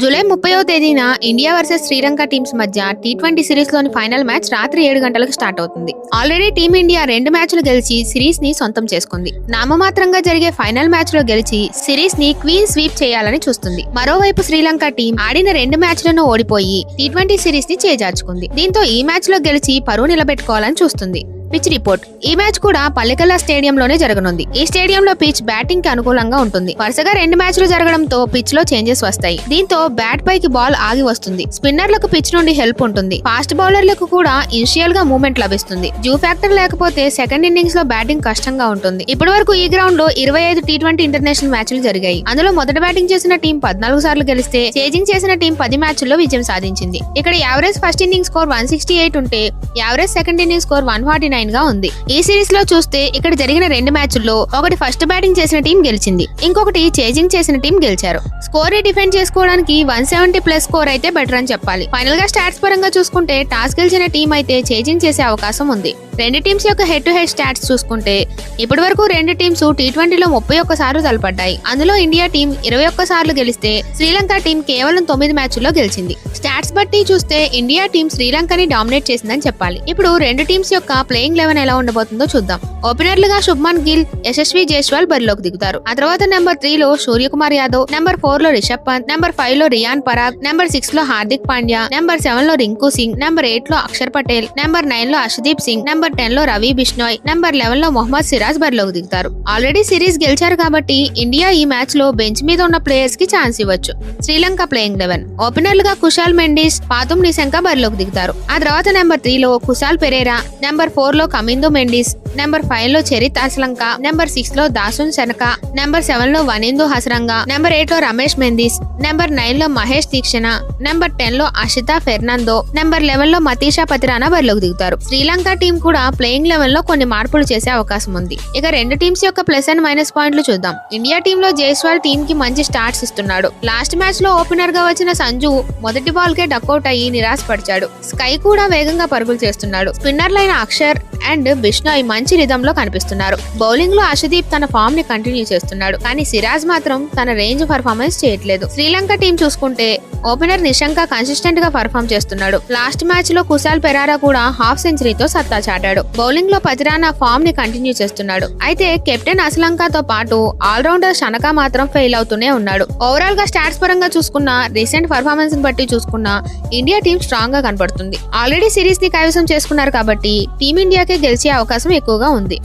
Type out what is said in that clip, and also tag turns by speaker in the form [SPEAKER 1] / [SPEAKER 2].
[SPEAKER 1] July ముప్పైవ తేదీన India versus Sri Lanka teams మధ్య టీ ట్వంటీ సిరీస్లోని ఫైనల్ మ్యాచ్ రాత్రి ఏడు గంటలకు స్టార్ట్ అవుతుంది. ఆల్రెడీ టీమిండియా రెండు మ్యాచ్లు గెలిచి సిరీస్ని సొంతం చేసుకుంది. నామమాత్రంగా జరిగే ఫైనల్ మ్యాచ్లో గెలిచి సిరీస్ని క్వీన్ స్వీప్ చేయాలని చూస్తుంది. మరోవైపు శ్రీలంక టీం ఆడిన రెండు మ్యాచ్లను ఓడిపోయి టీ ట్వంటీ సిరీస్ని చేజార్చుకుంది. దీంతో ఈ మ్యాచ్లో గెలిచి పరువు నిలబెట్టుకోవాలని చూస్తుంది. Pitch report. ఈ మ్యాచ్ కూడా పల్లెకల్లా స్టేడియంలోనే జరగనుంది. ఈ స్టేడియంలో పిచ్ బ్యాటింగ్కి అనుకూలంగా ఉంటుంది. వరుసగా రెండు మ్యాచ్లు జరగడంతో పిచ్లో చేంజెస్ వస్తాయి. దీంతో బ్యాట్ పైకి బాల్ ఆగి వస్తుంది. స్పిన్నర్లకు పిచ్ నుండి హెల్ప్ ఉంటుంది. ఫాస్ట్ బౌలర్లకు కూడా ఇనిషియల్గా మూవ్మెంట్ లభిస్తుంది. జూ ఫ్యాక్టర్ లేకపోతే సెకండ్ ఇన్నింగ్స్లో బ్యాటింగ్ కష్టంగా ఉంటుంది. ఇప్పటి వరకు ఈ గ్రౌండ్లో ఇరవై ఐదు టీ ట్వంటీ ఇంటర్నేషనల్ మ్యాచ్లు జరిగాయి. అందులో మొదట బ్యాటింగ్ చేసిన టీం పద్నాలుగు సార్లు గెలిస్తే చేజింగ్ చేసిన టీం పది మ్యాచ్ల్లో విజయం సాధించింది. ఇక్కడ average first inning score one sixty eight ఉంటే average second inning score one forty nine గా ఉంది. ఈ సిరీస్లో చూస్తే ఇక్కడ జరిగిన రెండు మ్యాచ్ల్లో ఒకటి ఫస్ట్ బ్యాటింగ్ చేసిన టీం గెలిచింది. ఇంకొకటి చేజింగ్ చేసిన టీం గెలిచారు. స్కోర్ డిఫెండ్ చేసుకోవడానికి వన్ సెవెంటీ ప్లస్ స్కోర్ అయితే బెటర్ అని చెప్పాలి. ఫైనల్గా స్టాట్స్ పరంగా చూసుకుంటే టాస్ గెలిచిన టీం అయితే చేజింగ్ చేసే అవకాశం ఉంది. రెండు టీమ్స్ యొక్క హెడ్ టు హెడ్ స్టాట్స్ చూసుకుంటే ఇప్పటి వరకు రెండు టీమ్స్ టీ ట్వంటీలో ముప్పై ఒక్క సార్లు తలపడ్డాయి. అందులో ఇండియా టీం ఇరవై ఒక్క సార్లు గెలిస్తే శ్రీలంక టీం కేవలం తొమ్మిది మ్యాచ్ల్లో గెలిచింది. స్టాట్స్ బట్టి చూస్తే ఇండియా టీం శ్రీలంకని డామినేట్ చేసిందని చెప్పాలి. ఇప్పుడు రెండు టీమ్స్ యొక్క ప్లేయింగ్ లెవెన్ ఎలా ఉండబోతుందో చూద్దాం. ఓపెనర్లుగా శుభ్మన్ గిల్ యశస్వి జైస్వాల్ బరిలోకి దిగుతారు. ఆ తర్వాత నెంబర్ త్రీ లో సూర్యకుమార్ యాదవ్ నెంబర్ ఫోర్లో రిషబ్ పంత్ నెంబర్ ఫైవ్లో రియాన్ పరాగ్ నెంబర్ సిక్స్లో హార్దిక్ పాండ్యా నెంబర్ సెవెన్లో రింకు సింగ్ నెంబర్ ఎయిట్లో అక్షర్ పటేల్ నెంబర్ నైన్లో అర్షదీప్ సింగ్ నెంబర్ టెన్లో రవి బిష్నోయ్ నెంబర్ లెవెన్లో మొహమ్మద్ సిరాజ్ బరిలోకి దిగుతారు. ఆల్రెడీ సిరీస్ గెలిచారు కాబట్టి ఇండియా ఈ మ్యాచ్లో బెంచ్ మీద ఉన్న ప్లేయర్స్కి ఛాన్స్ ఇవ్వచ్చు. Sri Lanka playing eleven. ఓపెనర్లుగా Kusal Mendis Pathum Nissanka బరిలోకి దిగుతారు. ఆ తర్వాత నెంబర్ త్రీ లో కుశాల్ పెరేరా నెంబర్ ఫోర్ లో కమిందు మెండిస్ నెంబర్ ఫైవ్లో చరిత్ అసలంక నెంబర్ సిక్స్లో దాసున్ శనక నెంబర్ సెవెన్లో వనిందు హసరంగ నెంబర్ ఎయిట్లో రమేష్ మెందిస్ నెంబర్ నైన్లో మహేష్ దీక్షణ నెంబర్ టెన్లో అషితా ఫెర్నాండో నెంబర్ లెవెన్లో మతీషా పతిరానా బరిలోకి దిగుతారు. శ్రీలంక టీం కూడా ప్లేయింగ్ లెవెన్లో కొన్ని మార్పులు చేసే అవకాశం ఉంది. ఇక రెండు టీమ్స్ యొక్క ప్లస్ అండ్ మైనస్ పాయింట్లు చూద్దాం. ఇండియా టీమ్లో జైస్వాల్ టీమ్కి మంచి స్టార్ట్స్ ఇస్తున్నాడు. లాస్ట్ మ్యాచ్లో ఓపెనర్గా వచ్చిన సంజు మొదటి బాల్ కే డక్అవుట్ అయ్యి నిరాశపరిచాడు. స్కై కూడా వేగంగా పరుగులు చేస్తున్నాడు. స్పిన్నర్లైన అక్షర్ అండ్ బిష్నాయ్ మంచి రిధంలో కనిపిస్తున్నారు. బౌలింగ్లో అషదీప్ తన ఫామ్ని కంటిన్యూ చేస్తున్నాడు. కానీ సిరాజ్ మాత్రం తన రేంజ్ పర్ఫార్మెన్స్ చేయట్లేదు. శ్రీలంక టీం చూసుకుంటే ఓపెనర్ నిశంక కన్సిస్టెంట్గా పర్ఫామ్ చేస్తున్నాడు. లాస్ట్ మ్యాచ్లో కుశాల్ పెరారా కూడా హాఫ్ సెంచరీతో సత్తా చాటాడు. బౌలింగ్లో పతిరానా ఫామ్ని కంటిన్యూ చేస్తున్నాడు. అయితే కెప్టెన్ అసలంకతో పాటు ఆల్రౌండర్ షనక మాత్రం ఫెయిల్ అవుతూనే ఉన్నాడు. ఓవరాల్గా స్టాట్స్ పరంగా చూసుకున్న రీసెంట్ పర్ఫార్మెన్స్ బట్టి చూసుకున్న ఇండియా టీం స్ట్రాంగ్గా కనపడుతుంది ఆల్రెడీ సిరీస్ని కైవసం చేసుకున్నారు కాబట్టి టీమిండియాకి గెలిచే అవకాశం ఎక్కువగా ఉంది.